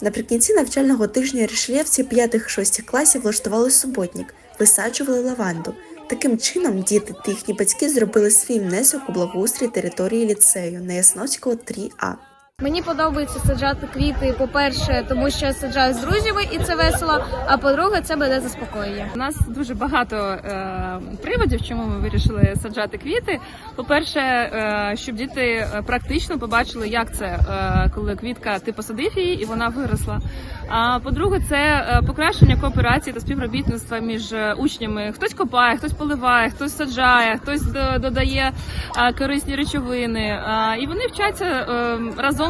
Наприкінці навчального тижня рішелєвці 5-6 класів влаштували суботник, висаджували лаванду. Таким чином, діти та їхні батьки зробили свій внесок у благоустрій території ліцею на Ясноцького 3А. Мені подобається саджати квіти, по-перше, тому що я саджаю з друзями і це весело. А по-друге, це мене заспокоює. У нас дуже багато е, приводів, чому ми вирішили саджати квіти. По-перше, е, щоб діти е, практично побачили, як це, е, коли квітка ти посадив її і вона виросла. А по-друге, це е, покращення кооперації та співробітництва між е, учнями. Хтось копає, хтось поливає, хтось саджає, хтось додає корисні речовини. І вони вчаться е,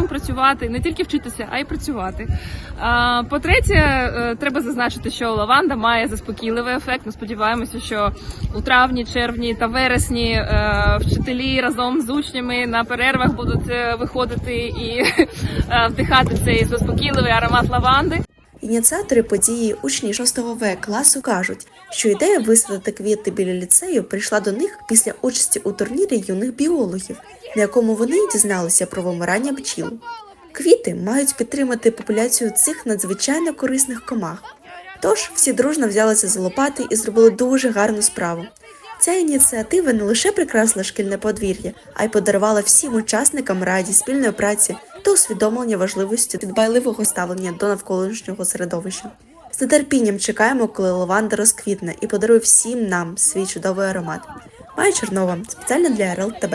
разом працювати, не тільки вчитися, а й працювати. По-третє, е, треба зазначити, що лаванда має заспокійливий ефект. Ми сподіваємося, що у травні, червні та вересні е, вчителі разом з учнями на перервах будуть е, виходити і вдихати цей заспокійливий аромат лаванди. Ініціатори події, учні 6 В класу кажуть, що ідея висадити квіти біля ліцею прийшла до них після участі у турнірі юних біологів, на якому вони дізналися про вимирання бджіл. Квіти мають підтримати популяцію цих надзвичайно корисних комах. Тож всі дружно взялися за лопати і зробили дуже гарну справу. Ця ініціатива не лише прикрасила шкільне подвір'я, а й подарувала всім учасникам радість спільної праці та усвідомлення важливості дбайливого ставлення до навколишнього середовища. З нетерпінням чекаємо, коли лаванда розквітне і подарує всім нам свій чудовий аромат. Майя Чернова спеціально для РЛ ТБ.